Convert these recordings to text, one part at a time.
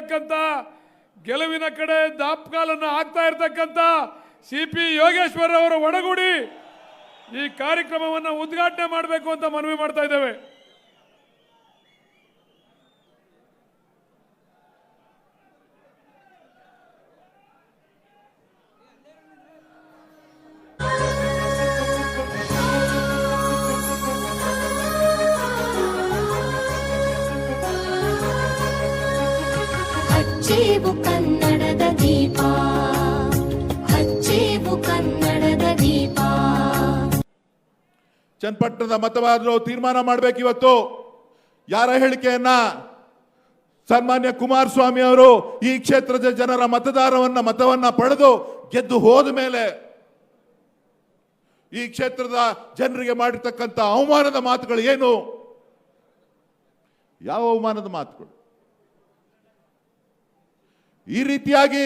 ಅಭ್ಯರ್ಥಿಯಾಗಿರ್ತಕ್ಕಂಥ ಗೆಲುವಿನ ಕಡೆ ದಾಪ್ಕಾಲನ್ನು ಹಾಕ್ತಾ ಇರತಕ್ಕಂಥ ಸಿ ಪಿ ಯೋಗೇಶ್ವರ್ ಅವರ ಒಡಗೂಡಿ ಈ ಕಾರ್ಯಕ್ರಮವನ್ನು ಉದ್ಘಾಟನೆ ಮಾಡಬೇಕು ಅಂತ ಮನವಿ ಮಾಡ್ತಾ ಇದ್ದೇವೆ. ಚನ್ನಪಟ್ಟಣದ ಮತದಾರರು ತೀರ್ಮಾನ ಮಾಡಬೇಕು ಇವತ್ತು. ಯಾರ ಹೇಳಿಕೆಯನ್ನ? ಸನ್ಮಾನ್ಯ ಕುಮಾರಸ್ವಾಮಿ ಅವರು ಈ ಕ್ಷೇತ್ರದ ಜನರ ಮತದಾರವನ್ನ, ಮತವನ್ನ ಪಡೆದು ಗೆದ್ದು ಹೋದ ಮೇಲೆ ಈ ಕ್ಷೇತ್ರದ ಜನರಿಗೆ ಮಾಡಿರ್ತಕ್ಕಂಥ ಅವಮಾನದ ಮಾತುಗಳು ಏನು? ಯಾವ ಅವಮಾನದ ಮಾತುಗಳು? ಈ ರೀತಿಯಾಗಿ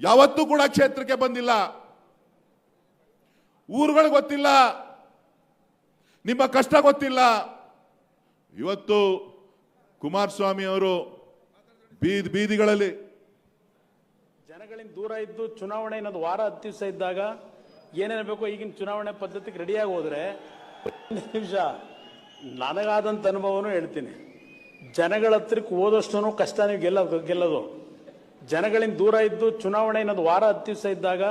ಯಾವತ್ತೂ ಕೂಡ ಕ್ಷೇತ್ರಕ್ಕೆ ಬಂದಿಲ್ಲ. ಊರುಗಳು ಗೊತ್ತಿಲ್ಲ, ನಿಮ್ಮ ಕಷ್ಟ ಗೊತ್ತಿಲ್ಲ. ಇವತ್ತು ಕುಮಾರಸ್ವಾಮಿ ಅವರು ಬೀದಿ, ಬೀದಿಗಳಲ್ಲಿ ಜನಗಳಿಂದ ದೂರ ಇದ್ದು ಚುನಾವಣೆ ಇನ್ನೊಂದು ವಾರ ಹತ್ತು ಇದ್ದಾಗ ಏನೇನು ಬೇಕೋ ಈಗಿನ ಚುನಾವಣೆ ಪದ್ಧತಿಗೆ ರೆಡಿಯಾಗಿ ಹೋದ್ರೆ ನಿಮಿಷ ನನಗಾದಂಥ ಅನುಭವನೂ ಹೇಳ್ತೀನಿ. ಜನಗಳ ಹತ್ರಕ್ಕೆ ಹೋದಷ್ಟು ಕಷ್ಟ ನೀವು ಗೆಲ್ಲ, ಗೆಲ್ಲೋದು. ಜನಗಳಿಂದ ದೂರ ಇದ್ದು ಚುನಾವಣೆ ಇನ್ನೊಂದು ವಾರ ಹತ್ತು ಇದ್ದಾಗ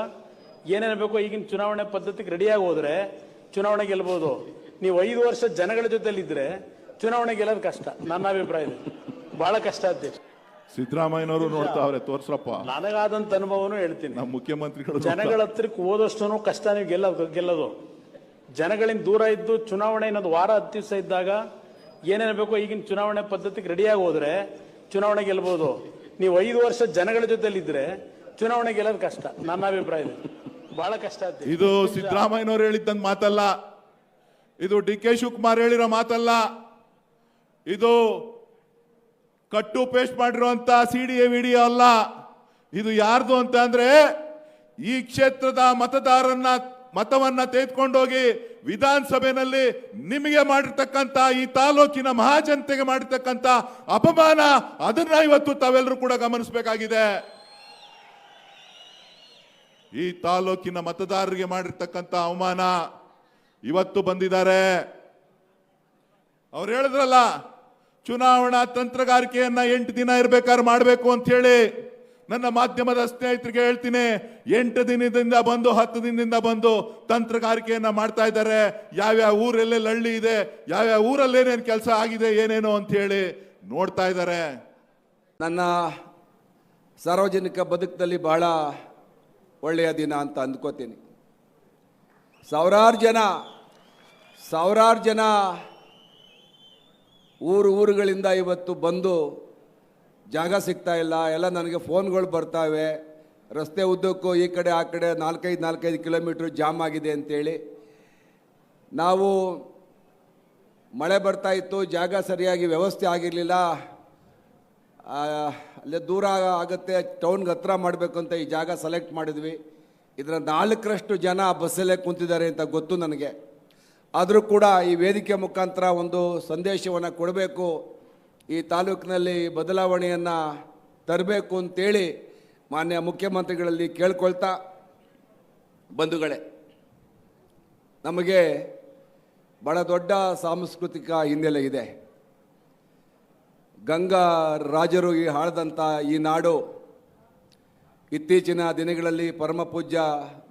ಏನೇನು ಬೇಕೋ ಈಗಿನ ಚುನಾವಣೆ ಪದ್ಧತಿಗೆ ರೆಡಿಯಾಗಿ ಹೋದ್ರೆ ಚುನಾವಣೆ ಗೆಲ್ಬೋದು. ನೀವು ಐದು ವರ್ಷ ಜನಗಳ ಜೊತೆಲಿದ್ರೆ ಚುನಾವಣೆ ಗೆಲ್ಲೋದು ಕಷ್ಟ. ನನ್ನ ಅಭಿಪ್ರಾಯದಲ್ಲಿ ಬಹಳ ಕಷ್ಟ ಅಧ್ಯಕ್ಷ. ಸಿದ್ದರಾಮಯ್ಯನವರು ನೋಡ್ತಾ ಅವ್ರೆ ತೋರ್ಸ್ರಪ್ಪ. ನನಗಾದಂತ ಅನುಭವನೂ ಹೇಳ್ತೀನಿ. ನಮ್ಮ ಮುಖ್ಯಮಂತ್ರಿಗಳು ಜನಗಳ ಹತ್ರಕ್ಕೆ ಹೋದಷ್ಟು ಕಷ್ಟ ನೀವು ಗೆಲ್ಲ ಗೆಲ್ಲೋದು. ಜನಗಳಿಂದ ದೂರ ಇದ್ದು ಚುನಾವಣೆ ಇನ್ನೊಂದು ವಾರ ಹತ್ತು ದಿವಸ ಇದ್ದಾಗ ಏನೇನಬೇಕು ಬೇಕೋ ಈಗಿನ ಚುನಾವಣೆ ಪದ್ಧತಿಗೆ ರೆಡಿಯಾಗಿ ಹೋದ್ರೆ ಚುನಾವಣೆ ಗೆಲ್ಬೋದು. ನೀವು ಐದು ವರ್ಷ ಜನಗಳ ಜೊತೆಲಿದ್ರೆ ಚುನಾವಣೆ ಗೆಲ್ಲೋದು ಕಷ್ಟ. ನನ್ನ ಅಭಿಪ್ರಾಯದಲ್ಲಿ ಬಹಳ ಕಷ್ಟ. ಇದು ಸಿದ್ದರಾಮಯ್ಯನವರು ಹೇಳಿದ್ದಂತ ಮಾತಲ್ಲ. ಇದು ಡಿ ಕೆ ಶಿವಕುಮಾರ್ ಹೇಳಿರೋ ಮಾತಲ್ಲ. ಇದು ಕಟ್ಟು ಪೇಸ್ಟ್ ಮಾಡಿರುವಂತ ಸಿ ಡಿ ಎ ವಿಡಿಯೋ ಅಲ್ಲ. ಇದು ಯಾರ್ದು ಅಂತ ಅಂದ್ರೆ ಈ ಕ್ಷೇತ್ರದ ಮತದಾರನ್ನ, ಮತವನ್ನ ತೆಗೆದುಕೊಂಡೋಗಿ ವಿಧಾನಸಭೆಯಲ್ಲಿ ನಿಮಗೆ ಮಾಡಿರ್ತಕ್ಕಂಥ ಈ ತಾಲೂಕಿನ ಮಹಾಜನತೆಗೆ ಮಾಡಿರ್ತಕ್ಕಂಥ ಅಪಮಾನ ಅದನ್ನ ಇವತ್ತು ತಾವೆಲ್ಲರೂ ಕೂಡ ಗಮನಿಸಬೇಕಾಗಿದೆ. ಈ ತಾಲೂಕಿನ ಮತದಾರರಿಗೆ ಮಾಡಿರ್ತಕ್ಕಂಥ ಅವಮಾನ ಇವತ್ತು ಬಂದಿದ್ದಾರೆ. ಅವ್ರು ಹೇಳಿದ್ರಲ್ಲ, ಚುನಾವಣಾ ತಂತ್ರಗಾರಿಕೆಯನ್ನ ಎಂಟು ದಿನ ಇರ್ಬೇಕಾದ್ರೆ ಮಾಡಬೇಕು ಅಂತ ಹೇಳಿ ನನ್ನ ಮಾಧ್ಯಮದ ಸ್ನೇಹಿತರಿಗೆ ಹೇಳ್ತೀನಿ. ಎಂಟು ದಿನದಿಂದ ಬಂದು, ಹತ್ತು ದಿನದಿಂದ ಬಂದು ತಂತ್ರಗಾರಿಕೆಯನ್ನ ಮಾಡ್ತಾ ಇದ್ದಾರೆ. ಯಾವ್ಯಾವ ಊರಲ್ಲೆಲ್ಲ ಹಳ್ಳಿ ಇದೆ, ಯಾವ್ಯಾವ ಊರಲ್ಲಿ ಏನೇನು ಕೆಲಸ ಆಗಿದೆ, ಏನೇನು ಅಂತ ಹೇಳಿ ನೋಡ್ತಾ ಇದ್ದಾರೆ. ನನ್ನ ಸಾರ್ವಜನಿಕ ಬದುಕಿನಲ್ಲಿ ಬಹಳ ಒಳ್ಳೆಯ ದಿನ ಅಂತ ಅಂದ್ಕೋತೀನಿ. ಸಾವಿರಾರು ಜನ ಸಾವಿರಾರು ಜನ ಊರು ಊರುಗಳಿಂದ ಇವತ್ತು ಬಂದು ಜಾಗ ಸಿಗ್ತಾ ಇಲ್ಲ. ಎಲ್ಲ ನನಗೆ ಫೋನ್ಗಳು ಬರ್ತಾವೆ. ರಸ್ತೆ ಉದ್ದಕ್ಕೂ ಈ ಕಡೆ, ಆ ಕಡೆ ನಾಲ್ಕೈದು ನಾಲ್ಕೈದು ಕಿಲೋಮೀಟ್ರ್ ಜಾಮ್ ಆಗಿದೆ ಅಂತೇಳಿ. ನಾವು ಮಳೆ ಬರ್ತಾ ಇತ್ತು. ಜಾಗ ಸರಿಯಾಗಿ ವ್ಯವಸ್ಥೆ ಆಗಿರಲಿಲ್ಲ. ಅಲ್ಲೇ ದೂರ ಆಗುತ್ತೆ ಟೌನ್ಗೆ ಹತ್ರ ಮಾಡಬೇಕು ಅಂತ ಈ ಜಾಗ ಸೆಲೆಕ್ಟ್ ಮಾಡಿದ್ವಿ. ಇದರ ನಾಲ್ಕರಷ್ಟು ಜನ ಬಸ್ಸಲ್ಲೇ ಕುಂತಿದ್ದಾರೆ ಅಂತ ಗೊತ್ತು ನನಗೆ. ಆದರೂ ಕೂಡ ಈ ವೇದಿಕೆ ಮುಖಾಂತರ ಒಂದು ಸಂದೇಶವನ್ನು ಕೊಡಬೇಕು. ಈ ತಾಲೂಕಿನಲ್ಲಿ ಬದಲಾವಣೆಯನ್ನು ತರಬೇಕು ಅಂತೇಳಿ ಮಾನ್ಯ ಮುಖ್ಯಮಂತ್ರಿಗಳಲ್ಲಿ ಕೇಳ್ಕೊಳ್ತಾ ಬಂಧುಗಳೇ, ನಮಗೆ ಬಹಳ ದೊಡ್ಡ ಸಾಂಸ್ಕೃತಿಕ ಹಿನ್ನೆಲೆ ಇದೆ. ಗಂಗಾ ರಾಜರು ಈ ಆಳ್ದಂಥ ಈ ನಾಡು ಇತ್ತೀಚಿನ ದಿನಗಳಲ್ಲಿ ಪರಮ ಪೂಜ್ಯ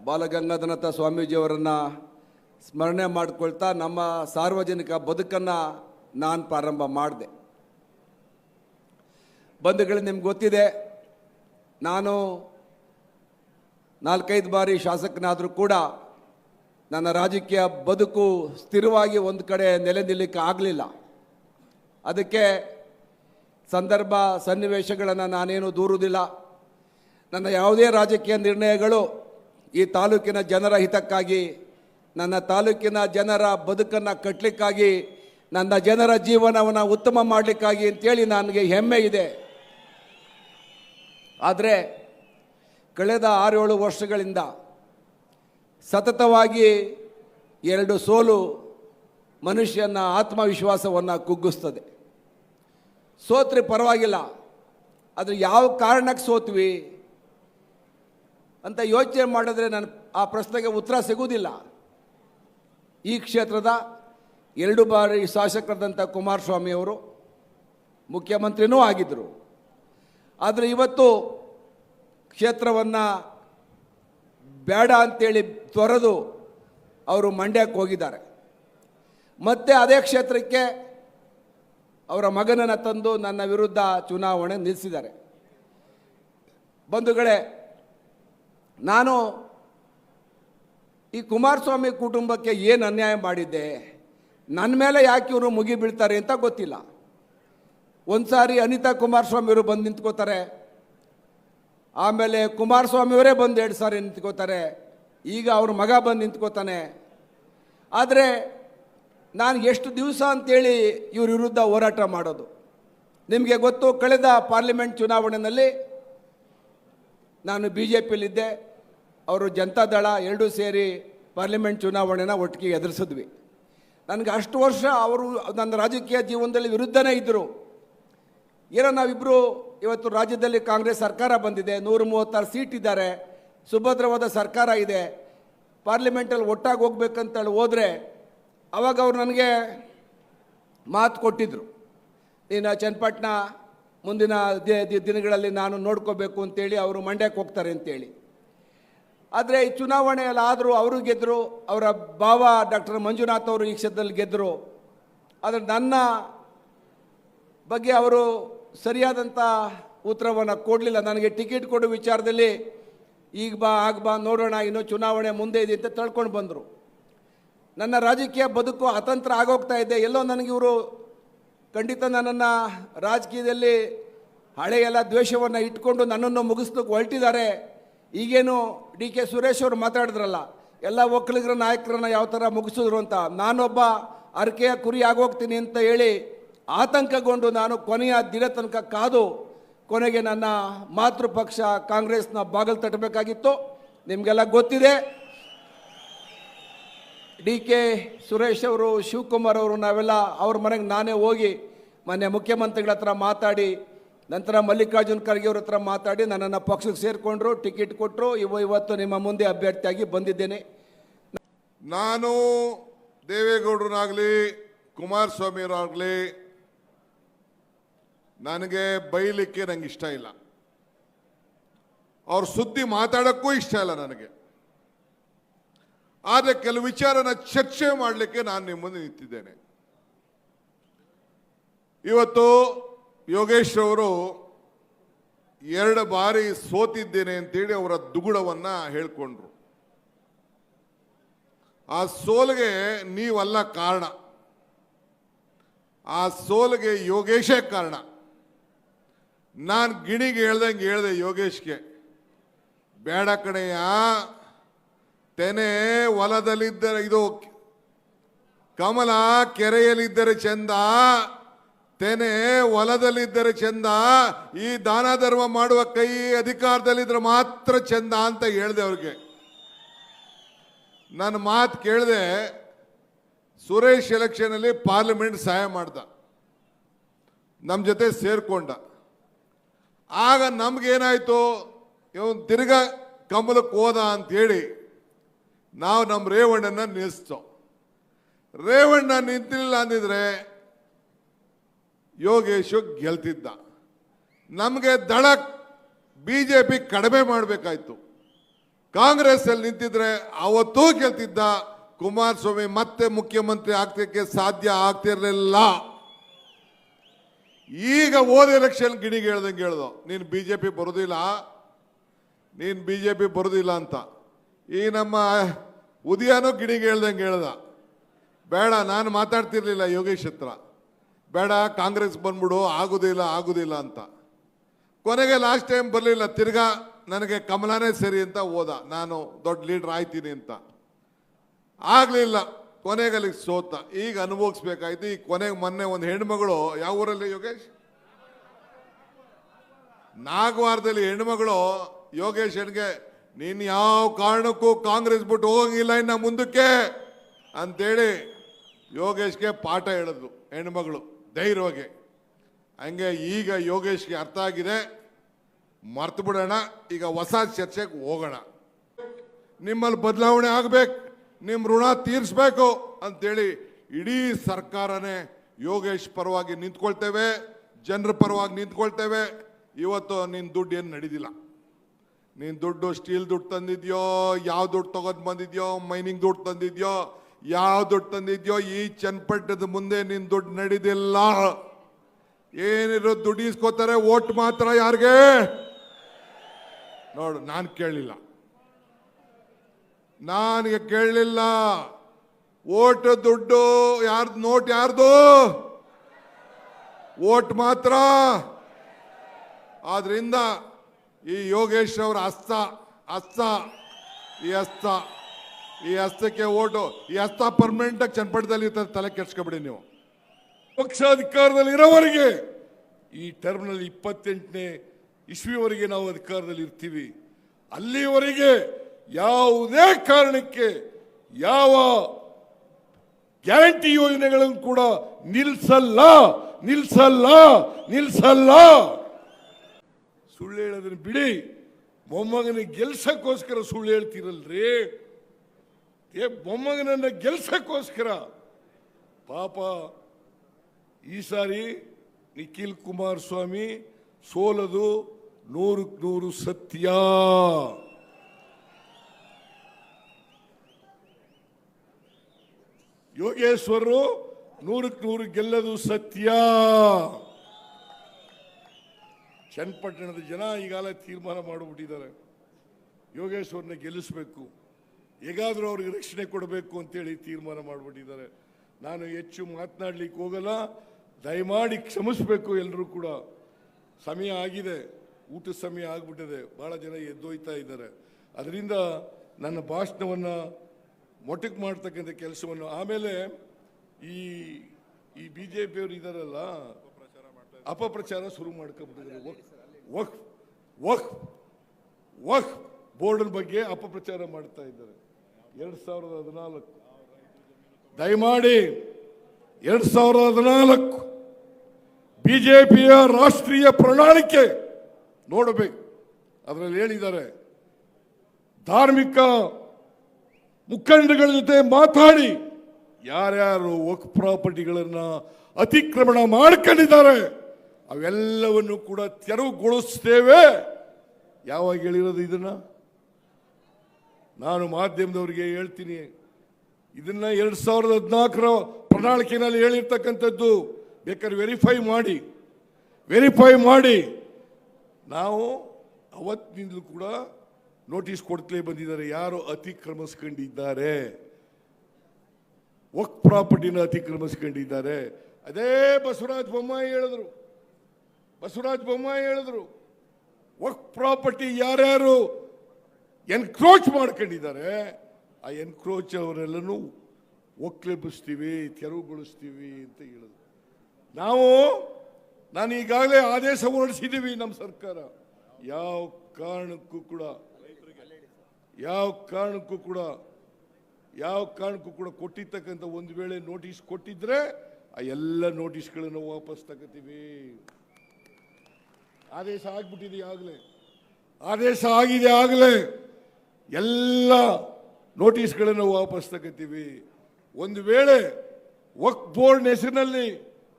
ಬಾಲಗಂಗಾಧರನಾಥ ಸ್ವಾಮೀಜಿಯವರನ್ನು ಸ್ಮರಣೆ ಮಾಡಿಕೊಳ್ತಾ ನಮ್ಮ ಸಾರ್ವಜನಿಕ ಬದುಕನ್ನು ನಾನು ಪ್ರಾರಂಭ ಮಾಡಿದೆ. ಬಂಧುಗಳು, ನಿಮ್ಗೆ ಗೊತ್ತಿದೆ, ನಾನು ನಾಲ್ಕೈದು ಬಾರಿ ಶಾಸಕನಾದರೂ ಕೂಡ ನನ್ನ ರಾಜಕೀಯ ಬದುಕು ಸ್ಥಿರವಾಗಿ ಒಂದು ಕಡೆ ನೆಲೆ ನಿಲ್ಲಕ್ಕೆ ಆಗಲಿಲ್ಲ. ಅದಕ್ಕೆ ಸಂದರ್ಭ ಸನ್ನಿವೇಶಗಳನ್ನು ನಾನೇನು ದೂರುವುದಿಲ್ಲ ನನ್ನ ಯಾವುದೇ ರಾಜಕೀಯ ನಿರ್ಣಯಗಳು ಈ ತಾಲೂಕಿನ ಜನರ ಹಿತಕ್ಕಾಗಿ, ನನ್ನ ತಾಲೂಕಿನ ಜನರ ಬದುಕನ್ನು ಕಟ್ಟಲಿಕ್ಕಾಗಿ ನನ್ನ ಜನರ ಜೀವನವನ್ನು ಉತ್ತಮ ಮಾಡಲಿಕ್ಕಾಗಿ ಅಂತೇಳಿ ನನಗೆ ಹೆಮ್ಮೆ ಇದೆ. ಆದರೆ ಕಳೆದ ಆರೇಳು ವರ್ಷಗಳಿಂದ ಸತತವಾಗಿ ಎರಡು ಸೋಲು ಮನುಷ್ಯನ ಆತ್ಮವಿಶ್ವಾಸವನ್ನು ಕುಗ್ಗಿಸ್ತದೆ. ಸೋತ್ರೆ ಪರವಾಗಿಲ್ಲ, ಆದರೆ ಯಾವ ಕಾರಣಕ್ಕೆ ಸೋತ್ವಿ ಅಂತ ಯೋಚನೆ ಮಾಡಿದ್ರೆ ನಾನು ಆ ಪ್ರಶ್ನೆಗೆ ಉತ್ತರ ಸಿಗುವುದಿಲ್ಲ. ಈ ಕ್ಷೇತ್ರದ ಎರಡು ಬಾರಿ ಶಾಸಕರಾದಂಥ ಕುಮಾರಸ್ವಾಮಿಯವರು ಮುಖ್ಯಮಂತ್ರಿನೂ ಆಗಿದ್ದರು. ಆದರೆ ಇವತ್ತು ಕ್ಷೇತ್ರವನ್ನು ಬೇಡ ಅಂತೇಳಿ ತೊರೆದು ಅವರು ಮಂಡ್ಯಕ್ಕೆ ಹೋಗಿದ್ದಾರೆ. ಮತ್ತೆ ಅದೇ ಕ್ಷೇತ್ರಕ್ಕೆ ಅವರ ಮಗನನ್ನು ತಂದು ನನ್ನ ವಿರುದ್ಧ ಚುನಾವಣೆ ನಿಲ್ಲಿಸಿದ್ದಾರೆ. ಬಂಧುಗಳೇ, ನಾನು ಈ ಕುಮಾರಸ್ವಾಮಿ ಕುಟುಂಬಕ್ಕೆ ಏನು ಅನ್ಯಾಯ ಮಾಡಿದ್ದೆ? ನನ್ನ ಮೇಲೆ ಯಾಕೆ ಇವರು ಮುಗಿಬೀಳ್ತಾರೆ ಅಂತ ಗೊತ್ತಿಲ್ಲ. ಒಂದು ಸಾರಿ ಅನಿತಾ ಕುಮಾರಸ್ವಾಮಿಯವರು ಬಂದು ನಿಂತ್ಕೋತಾರೆ. ಆಮೇಲೆ ಕುಮಾರಸ್ವಾಮಿಯವರೇ ಬಂದು ಎರಡು ಸಾರಿ ನಿಂತ್ಕೋತಾರೆ. ಈಗ ಅವ್ರ ಮಗ ಬಂದು ನಿಂತ್ಕೋತಾನೆ. ಆದರೆ ನಾನು ಎಷ್ಟು ದಿವಸ ಅಂತೇಳಿ ಇವ್ರ ವಿರುದ್ಧ ಹೋರಾಟ ಮಾಡೋದು. ನಿಮಗೆ ಗೊತ್ತು, ಕಳೆದ ಪಾರ್ಲಿಮೆಂಟ್ ಚುನಾವಣೆಯಲ್ಲಿ ನಾನು ಬಿ ಜೆ ಪಿಯಲ್ಲಿದ್ದೆ ಅವರು ಜನತಾದಳ ಎರಡೂ ಸೇರಿ ಪಾರ್ಲಿಮೆಂಟ್ ಚುನಾವಣೆನ ಒಟ್ಟಿಗೆ ಎದುರಿಸಿದ್ವಿ. ನನಗೆ ಅಷ್ಟು ವರ್ಷ ಅವರು ನನ್ನ ರಾಜಕೀಯ ಜೀವನದಲ್ಲಿ ವಿರುದ್ಧನೇ ಇದ್ದರು ಏನೋ ನಾವಿಬ್ಬರು ಇವತ್ತು ರಾಜ್ಯದಲ್ಲಿ ಕಾಂಗ್ರೆಸ್ ಸರ್ಕಾರ ಬಂದಿದೆ, ನೂರ ಮೂವತ್ತಾರು ಸೀಟ್ ಇದ್ದಾರೆ, ಸುಭದ್ರವಾದ ಸರ್ಕಾರ ಇದೆ, ಪಾರ್ಲಿಮೆಂಟಲ್ಲಿ ಒಟ್ಟಾಗಿ ಹೋಗ್ಬೇಕಂತೇಳಿ ಹೋದರೆ ಅವಾಗ ಅವ್ರು ನನಗೆ ಮಾತು ಕೊಟ್ಟಿದ್ದರು ನೀನು ಚನ್ನಪಟ್ಟಣ ಮುಂದಿನ ದಿನಗಳಲ್ಲಿ ನಾನು ನೋಡ್ಕೋಬೇಕು ಅಂತೇಳಿ ಅವರು ಮಂಡ್ಯಕ್ಕೆ ಹೋಗ್ತಾರೆ ಅಂತೇಳಿ. ಆದರೆ ಈ ಚುನಾವಣೆಯಲ್ಲಿ ಆದರೂ ಅವರು ಗೆದ್ದರು ಅವರ ಭಾವ ಡಾಕ್ಟರ್ ಮಂಜುನಾಥ್ ಅವರು ಈ ಕ್ಷೇತ್ರದಲ್ಲಿ ಗೆದ್ದರು ಆದರೆ ನನ್ನ ಬಗ್ಗೆ ಅವರು ಸರಿಯಾದಂಥ ಉತ್ತರವನ್ನು ಕೊಡಲಿಲ್ಲ. ನನಗೆ ಟಿಕೆಟ್ ಕೊಡೋ ವಿಚಾರದಲ್ಲಿ ಈಗ ಬಾ, ಆಗ ಬಾ, ನೋಡೋಣ, ಇನ್ನೂ ಚುನಾವಣೆ ಮುಂದೆ ಇದೆ ಅಂತ ತಳ್ಕೊಂಡು ಬಂದರು. ನನ್ನ ರಾಜಕೀಯ ಬದುಕು ಅತಂತ್ರ ಆಗೋಗ್ತಾ ಇದೆ. ಎಲ್ಲೋ ಇವರು ಖಂಡಿತ ನನ್ನನ್ನು ರಾಜಕೀಯದಲ್ಲಿ ಹಳೆಯೆಲ್ಲ ದ್ವೇಷವನ್ನು ಇಟ್ಕೊಂಡು ನನ್ನನ್ನು ಮುಗಿಸ್ಲಿಕ್ಕೆ ಹೊರಟಿದ್ದಾರೆ. ಈಗೇನು ಡಿ ಕೆ ಸುರೇಶ್ ಅವರು ಮಾತಾಡಿದ್ರಲ್ಲ, ಎಲ್ಲ ಒಕ್ಕಲಿಗರ ನಾಯಕರನ್ನ ಯಾವ ಥರ ಮುಗಿಸಿದ್ರು ಅಂತ. ನಾನೊಬ್ಬ ಅರಕೆಯ ಕುರಿ ಆಗೋಗ್ತೀನಿ ಅಂತ ಹೇಳಿ ಆತಂಕಗೊಂಡು ನಾನು ಕೊನೆಯ ದಿನ ತನಕ ಕಾದು ಕೊನೆಗೆ ನನ್ನ ಮಾತೃಪಕ್ಷ ಕಾಂಗ್ರೆಸ್ನ ಬಾಗಿಲು ತಟ್ಟಬೇಕಾಗಿತ್ತು. ನಿಮಗೆಲ್ಲ ಗೊತ್ತಿದೆ ಡಿ ಕೆ ಸುರೇಶ್ ಅವರು, ಶಿವಕುಮಾರ್ ಅವರು, ನಾವೆಲ್ಲ ಅವ್ರ ಮನೆಗೆ ನಾನೇ ಹೋಗಿ ಮೊನ್ನೆ ಮುಖ್ಯಮಂತ್ರಿಗಳ ಹತ್ರ ಮಾತಾಡಿ, ನಂತರ ಮಲ್ಲಿಕಾರ್ಜುನ್ ಖರ್ಗೆ ಅವ್ರ ಹತ್ರ ಮಾತಾಡಿ ನನ್ನನ್ನು ಪಕ್ಷಕ್ಕೆ ಸೇರಿಕೊಂಡ್ರು, ಟಿಕೆಟ್ ಕೊಟ್ಟರು ಇವ ಇವತ್ತು ನಿಮ್ಮ ಮುಂದೆ ಅಭ್ಯರ್ಥಿಯಾಗಿ ಬಂದಿದ್ದೇನೆ. ನಾನು ದೇವೇಗೌಡರನ್ನಾಗಲಿ ಕುಮಾರಸ್ವಾಮಿಯವರಾಗಲಿ ನನಗೆ ಬೈಲಿಕ್ಕೆ ನನಗೆ ಇಷ್ಟ ಇಲ್ಲ. ಅವ್ರ ಸುದ್ದಿ ಮಾತಾಡೋಕ್ಕೂ ಇಷ್ಟ ಇಲ್ಲ ನನಗೆ. ಆದರೆ ಕೆಲವು ವಿಚಾರನ ಚರ್ಚೆ ಮಾಡಲಿಕ್ಕೆ ನಾನು ನಿಮ್ಮ ಮುಂದೆ ನಿಂತಿದ್ದೇನೆ. ಇವತ್ತು ಯೋಗೇಶ್ ಅವರು ಎರಡು ಬಾರಿ ಸೋತಿದ್ದೇನೆ ಅಂತೇಳಿ ಅವರ ದುಗುಡವನ್ನ ಹೇಳ್ಕೊಂಡ್ರು. ಆ ಸೋಲಿಗೆ ನೀವಲ್ಲ ಕಾರಣ. ಆ ಸೋಲಿಗೆ ಯೋಗೇಶೇ ಕಾರಣ. ನಾನು ಗಿಣಿಗೆ ಹೇಳ್ದಂಗೆ ಹೇಳ್ದೆ ಯೋಗೇಶ್ಗೆ, ಬೇಡ ಕಣಯ್ಯ ತೆನೆ ಹೊಲದಲ್ಲಿದ್ದರೆ ಇದು ಕಮಲ ಕೆರೆಯಲ್ಲಿದ್ದರೆ ಚಂದ, ತೆನೆ ಹೊಲದಲ್ಲಿದ್ದರೆ ಚಂದ, ಈ ದಾನ ಧರ್ಮ ಮಾಡುವ ಕೈ ಅಧಿಕಾರದಲ್ಲಿದ್ದರೆ ಮಾತ್ರ ಚಂದ ಅಂತ ಹೇಳಿದೆ ಅವ್ರಿಗೆ. ನನ್ನ ಮಾತು ಕೇಳಿದೆ ಸುರೇಶ್ ಎಲೆಕ್ಷನಲ್ಲಿ ಪಾರ್ಲಿಮೆಂಟ್ ಸಹಾಯ ಮಾಡ್ದ ನಮ್ಮ ಜೊತೆ ಸೇರಿಕೊಂಡ. ಆಗ ನಮಗೇನಾಯಿತು, ಇವನು ತಿರ್ಗ ಕಮಲಕ್ಕೆ ಹೋದ ಅಂತೇಳಿ ನಾವು ನಮ್ಮ ರೇವಣ್ಣನ ನಿಲ್ಲಿಸ್ತೋ ರೇವಣ್ಣ ನಿಂತಿಲ್ಲ ಅಂದಿದ್ರೆ ಯೋಗೇಶು ಗೆಲ್ತಿದ್ದ. ನಮಗೆ ದಳ ಬಿ ಜೆ ಪಿ ಕಡಿಮೆ ಮಾಡಬೇಕಾಯ್ತು. ಕಾಂಗ್ರೆಸ್ ಅಲ್ಲಿ ನಿಂತಿದ್ರೆ ಅವತ್ತೂ ಗೆಲ್ತಿದ್ದ. ಕುಮಾರಸ್ವಾಮಿ ಮತ್ತೆ ಮುಖ್ಯಮಂತ್ರಿ ಆಗ್ತಕ್ಕೆ ಸಾಧ್ಯ ಆಗ್ತಿರಲಿಲ್ಲ. ಈಗ ಹೋದ ಎಲೆಕ್ಷನ್ ಗಿಣಿಗೆ ಹೇಳ್ದಂಗೆ ಹೇಳ್ದು, ನೀನು ಬಿ ಜೆ ಪಿ ಬರೋದಿಲ್ಲ, ನೀನು ಬಿ ಜೆ ಪಿ ಬರೋದಿಲ್ಲ ಅಂತ. ಈ ನಮ್ಮ ಉದಯನೂ ಗಿಣಿಗೆ ಹೇಳ್ದಂಗೆ ಹೇಳ್ದ. ಬೇಡ, ನಾನು ಮಾತಾಡ್ತಿರ್ಲಿಲ್ಲ ಯೋಗೇಶ್ ಹತ್ರ. ಬೇಡ, ಕಾಂಗ್ರೆಸ್ ಬಂದ್ಬಿಡು ಆಗೋದಿಲ್ಲ ಆಗೋದಿಲ್ಲ ಅಂತ. ಕೊನೆಗೆ ಲಾಸ್ಟ್ ಟೈಮ್ ಬರಲಿಲ್ಲ, ತಿರ್ಗಾ ನನಗೆ ಕಮಲನೇ ಸರಿ ಅಂತ ಹೋದ. ನಾನು ದೊಡ್ಡ ಲೀಡರ್ ಆಯ್ತೀನಿ ಅಂತ. ಆಗಲಿಲ್ಲ ಕೊನೆಗೆ ಅಲ್ಲಿಗೆ ಸೋತ. ಈಗ ಅನುಭವಿಸ್ಬೇಕಾಯ್ತು, ಈ ಕೊನೆಗೆ ಮೊನ್ನೆ ಒಂದು ಹೆಣ್ಮಗಳು, ಯಾವ ಊರಲ್ಲಿ ಯೋಗೇಶ್? ನಾಗವಾರದಲ್ಲಿ ಹೆಣ್ಮಗಳು ಯೋಗೇಶ್ ಹೆಣ್ಗೆ ನೀನು ಯಾವ ಕಾರಣಕ್ಕೂ ಕಾಂಗ್ರೆಸ್ ಬಿಟ್ಟು ಹೋಗಂಗಿಲ್ಲ ಇನ್ನ ಮುಂದಕ್ಕೆ ಅಂತೇಳಿ ಯೋಗೇಶ್ಗೆ ಪಾಠ ಹೇಳಿದ್ರು ಹೆಣ್ಮಗಳು ಧೈರ್ಯವಾಗಿ. ಹಂಗೆ ಈಗ ಯೋಗೇಶ್ಗೆ ಅರ್ಥ ಆಗಿದೆ, ಮರ್ತು ಬಿಡೋಣ, ಈಗ ಹೊಸ ಚರ್ಚೆಗೆ ಹೋಗೋಣ. ನಿಮ್ಮಲ್ಲಿ ಬದಲಾವಣೆ ಆಗ್ಬೇಕು ನಿಮ್ಮ ಋಣ ತೀರಿಸ್ಬೇಕು ಅಂತೇಳಿ ಇಡೀ ಸರ್ಕಾರನೇ ಯೋಗೇಶ್ ಪರವಾಗಿ ನಿಂತ್ಕೊಳ್ತೇವೆ, ಜನರ ಪರವಾಗಿ ನಿಂತ್ಕೊಳ್ತೇವೆ. ಇವತ್ತು ನಿನ್ನ ದುಡ್ಡು ಏನು ನಡೀದಿಲ್ಲ. ನೀನ್ ದುಡ್ಡು ಸ್ಟೀಲ್ ದುಡ್ಡು ತಂದಿದ್ಯೋ, ಯಾವ ದುಡ್ಡು ತಗೊಂಡು ಬಂದಿದ್ಯೋ, ಮೈನಿಂಗ್ ದುಡ್ಡು ತಂದಿದ್ಯೋ, ಯಾವ ದುಡ್ಡು ತಂದಿದ್ಯೋ, ಈ ಚನ್ನಪಟ್ಟಣದ ಮುಂದೆ ನಿನ್ ದುಡ್ಡು ನಡೀದಿಲ್ಲ. ಏನಿರೋ ದುಡ್ಡು ಇಸ್ಕೋತಾರೆ ಓಟ್ ಮಾತ್ರ ಯಾರಿಗೆ? ನೋಡು, ನಾನು ಕೇಳಲಿಲ್ಲ ನನಗೆ ಕೇಳಲಿಲ್ಲ ಓಟ್, ದುಡ್ಡು, ಯಾರ್ದು, ನೋಟ್ ಯಾರ್ದು? ಓಟ್ ಮಾತ್ರ. ಆದ್ರಿಂದ ಈ ಯೋಗೇಶ್ ಅವರ ಹಸ್ತ ಹಸ್ತ ಈ ಅಸ್ತ, ಈ ಹಸ್ತಕ್ಕೆ ಓಟು, ಈ ಹಸ್ತ ಪರ್ಮನೆಂಟ್ ಆಗಿ ಚನ್ನಪಟ್ಟದಲ್ಲಿ ಇರ್ತದೆ ತಲೆ ಕೆಡ್ಸ್ಕೊಬಿಡಿ ನೀವು. ಪಕ್ಷ ಅಧಿಕಾರದಲ್ಲಿ ಇರೋವರೆಗೆ ಈ ಟರ್ಮ್ನಲ್ಲಿ ಇಪ್ಪತ್ತೆಂಟನೇ ಇಸ್ವಿವರೆಗೆ ನಾವು ಅಧಿಕಾರದಲ್ಲಿ ಇರ್ತೀವಿ. ಅಲ್ಲಿವರೆಗೆ ಯಾವುದೇ ಕಾರಣಕ್ಕೆ ಯಾವ ಗ್ಯಾರಂಟಿ ಯೋಜನೆಗಳನ್ನು ಕೂಡ ನಿಲ್ಸಲ್ಲ ನಿಲ್ಸಲ್ಲ ನಿಲ್ಸಲ್ಲ. ಸುಳ್ಳು ಹೇಳೋದನ್ನ ಬಿಡಿ. ಮೊಮ್ಮಗನ ಗೆಲ್ಸಕ್ಕೋಸ್ಕರ ಸುಳ್ಳು ಹೇಳ್ತೀರಲ್ರಿ? ಏ, ಮೊಮ್ಮಗನನ್ನ ಗೆಲ್ಸಕ್ಕೋಸ್ಕರ. ಪಾಪ, ಈ ಸಾರಿ ನಿಖಿಲ್ ಕುಮಾರಸ್ವಾಮಿ ಸೋಲದು ನೂರಕ್ಕೆ ನೂರು ಸತ್ಯ. ಯೋಗೇಶ್ವರರು ನೂರಕ್ಕೆ ನೂರು ಗೆಲ್ಲದು ಸತ್ಯ. ಚನ್ನಪಟ್ಟಣದ ಜನ ಈಗಾಗಲೇ ತೀರ್ಮಾನ ಮಾಡಿಬಿಟ್ಟಿದ್ದಾರೆ. ಯೋಗೇಶ್ವರನ್ನ ಗೆಲ್ಲಿಸಬೇಕು. ಹೇಗಾದರೂ ಅವ್ರಿಗೆ ರಕ್ಷಣೆ ಕೊಡಬೇಕು ಅಂತೇಳಿ ತೀರ್ಮಾನ ಮಾಡಿಬಿಟ್ಟಿದ್ದಾರೆ. ನಾನು ಹೆಚ್ಚು ಮಾತನಾಡಲಿಕ್ಕೆ ಹೋಗಲ್ಲ, ದಯಮಾಡಿ ಕ್ಷಮಿಸಬೇಕು ಎಲ್ಲರೂ ಕೂಡ. ಸಮಯ ಆಗಿದೆ, ಊಟದ ಸಮಯ ಆಗಿಬಿಟ್ಟಿದೆ ಭಾಳ ಜನ ಎದ್ದೋಯ್ತಾ ಇದ್ದಾರೆ. ಅದರಿಂದ ನನ್ನ ಭಾಷಣವನ್ನು ಮೊಟಕ್ ಮಾಡ್ತಕ್ಕಂಥ ಕೆಲಸವನ್ನು, ಆಮೇಲೆ ಈ ಈ ಬಿ ಜೆ ಪಿಯವರು ಇದ್ದಾರಲ್ಲ ಅಪಪ್ರಚಾರ ಶುರು ಮಾಡ್ಕೊಂಡ್ಬಿಟ್ಟಿದ್ದಾರೆ ವಕ್ ವಕ್ ವಕ್ ಬೋರ್ಡ್ ಬಗ್ಗೆ ಅಪಪ್ರಚಾರ ಮಾಡ್ತಾ ಇದ್ದಾರೆ. ಎರಡು ಸಾವಿರದ ಹದಿನಾಲ್ಕು. ದಯಮಾಡಿ ಎರಡು ಸಾವಿರದ ಹದಿನಾಲ್ಕು ಬಿಜೆಪಿಯ ರಾಷ್ಟ್ರೀಯ ಪ್ರಣಾಳಿಕೆ ನೋಡಬೇಕು. ಅದರಲ್ಲಿ ಹೇಳಿದ್ದಾರೆ, ಧಾರ್ಮಿಕ ಮುಖಂಡಗಳ ಜೊತೆ ಮಾತಾಡಿ ಯಾರ್ಯಾರು ವಕ್ ಪ್ರಾಪರ್ಟಿಗಳನ್ನ ಅತಿಕ್ರಮಣ ಮಾಡ್ಕೊಂಡಿದ್ದಾರೆ. ಅವೆಲ್ಲವನ್ನು ಕೂಡ ತೆರವುಗೊಳಿಸ್ತೇವೆ. ಯಾವಾಗ ಹೇಳಿರೋದು ಇದನ್ನ? ನಾನು ಮಾಧ್ಯಮದವರಿಗೆ ಹೇಳ್ತೀನಿ. ಇದನ್ನ ಎರಡ್ ಸಾವಿರದ ಹದಿನಾಲ್ಕರ ಪ್ರಣಾಳಿಕೆಯಲ್ಲಿ ಹೇಳಿರ್ತಕ್ಕಂಥದ್ದು. ಬೇಕಾದ್ರೆ ವೆರಿಫೈ ಮಾಡಿ. ವೆರಿಫೈ ಮಾಡಿ. ನಾವು ಅವತ್ತಿನಿಂದಲೂ ಕೂಡ ನೋಟಿಸ್ ಕೊಡ್ತಲೇ ಬಂದಿದ್ದಾರೆ. ಯಾರು ಅತಿಕ್ರಮಿಸ್ಕೊಂಡಿದ್ದಾರೆ? ವಕ್ ಪ್ರಾಪರ್ಟಿನ ಅತಿಕ್ರಮಿಸ್ಕೊಂಡಿದ್ದಾರೆ. ಅದೇ ಬಸವರಾಜ ಬೊಮ್ಮಾಯಿ ಹೇಳಿದ್ರು. ಬಸವರಾಜ ಬೊಮ್ಮಾಯಿ ಹೇಳಿದ್ರು ವರ್ಕ್ ಪ್ರಾಪರ್ಟಿ ಯಾರ್ಯಾರು ಎನ್ಕ್ರೋಚ್ ಮಾಡ್ಕೊಂಡಿದ್ದಾರೆ, ಆ ಎನ್ಕ್ರೋಚ್ ಅವರೆಲ್ಲನೂ ಒಕ್ಲೆಬ್ಬಿಸ್ತೀವಿ ತೆರವುಗೊಳಿಸ್ತೀವಿ ಅಂತ ಹೇಳಿದ್ರು. ನಾವು, ನಾನು ಈಗಾಗಲೇ ಆದೇಶ ಹೊರಡಿಸಿದ್ದೀವಿ ನಮ್ಮ ಸರ್ಕಾರ. ಯಾವ ಕಾರಣಕ್ಕೂ ಕೂಡ, ಯಾವ ಕಾರಣಕ್ಕೂ ಕೂಡ, ಯಾವ ಕಾರಣಕ್ಕೂ ಕೂಡ ಕೊಟ್ಟಿರ್ತಕ್ಕಂಥ ಒಂದು ವೇಳೆ ನೋಟಿಸ್ ಕೊಟ್ಟಿದ್ರೆ, ಆ ಎಲ್ಲ ನೋಟಿಸ್ಗಳನ್ನು ವಾಪಸ್ ತಗೋತೀವಿ. ಆದೇಶ ಆಗ್ಬಿಟ್ಟಿದೆ ಆಗಲೇ. ಆದೇಶ ಆಗಿದೆ ಆಗಲೇ. ಎಲ್ಲ ನೋಟಿಸ್ಗಳನ್ನು ವಾಪಸ್ ತಗೋತೀವಿ. ಒಂದು ವೇಳೆ ವಕ್ ಬೋರ್ಡ್ ಹೆಸರಿನಲ್ಲಿ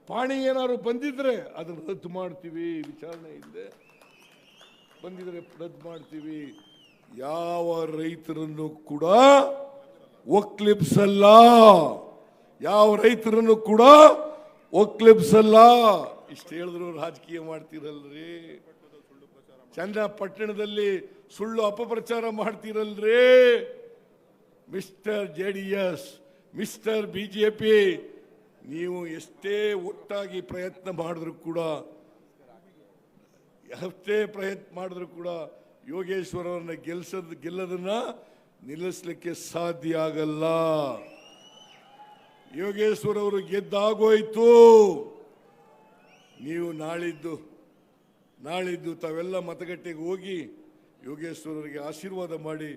ಪಾಣಿ ಏನಾದ್ರು ಬಂದಿದ್ರೆ ಅದನ್ನು ರದ್ದು ಮಾಡ್ತೀವಿ. ವಿಚಾರಣೆ ಇಲ್ಲದೆ ಬಂದಿದ್ರೆ ರದ್ದು ಮಾಡ್ತೀವಿ. ಯಾವ ರೈತರನ್ನು ಕೂಡ ಒಕ್ಲಿಪ್ಸಲ್ಲ ಯಾವ ರೈತರನ್ನು ಕೂಡ ಒಕ್ಲಿಪ್ಸಲ್ಲ ಇಷ್ಟು ಹೇಳಿದ್ರು ರಾಜಕೀಯ ಮಾಡ್ತೀರಲ್ರಿ. ಚನ್ನಪಟ್ಟಣದಲ್ಲಿ ಸುಳ್ಳು ಅಪಪ್ರಚಾರ ಮಾಡ್ತೀರಲ್ರಿ. Mister J D S mister B J P ನೀವು ಎಷ್ಟೇ ಒಟ್ಟಾಗಿ ಪ್ರಯತ್ನ ಮಾಡಿದ್ರು ಕೂಡ, ಎಷ್ಟೇ ಪ್ರಯತ್ನ ಮಾಡಿದ್ರು ಕೂಡ ಯೋಗೇಶ್ವರವನ್ನ ಗೆಲ್ಸದ್, ಗೆಲ್ಲದನ್ನ ನಿಲ್ಲಿಸ್ಲಿಕ್ಕೆ ಸಾಧ್ಯ ಆಗಲ್ಲ. ಯೋಗೇಶ್ವರ ಅವರು ಗೆದ್ದಾಗೋಯ್ತು. ನೀವು ನಾಳಿದ್ದು ನಾಳಿದ್ದು ತಾವೆಲ್ಲ ಮತಗಟ್ಟೆಗೆ ಹೋಗಿ ಯೋಗೇಶ್ವರರಿಗೆ ಆಶೀರ್ವಾದ ಮಾಡಿ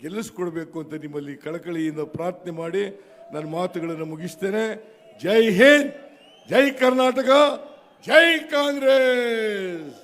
ಗೆಲ್ಲಿಸ್ಕೊಡ್ಬೇಕು ಅಂತ ನಿಮ್ಮಲ್ಲಿ ಕಳಕಳಿಯಿಂದ ಪ್ರಾರ್ಥನೆ ಮಾಡಿ ನನ್ನ ಮಾತುಗಳನ್ನು ಮುಗಿಸ್ತೇನೆ. ಜೈ ಹಿಂದ್, ಜೈ ಕರ್ನಾಟಕ, ಜೈ ಕಾಂಗ್ರೆಸ್!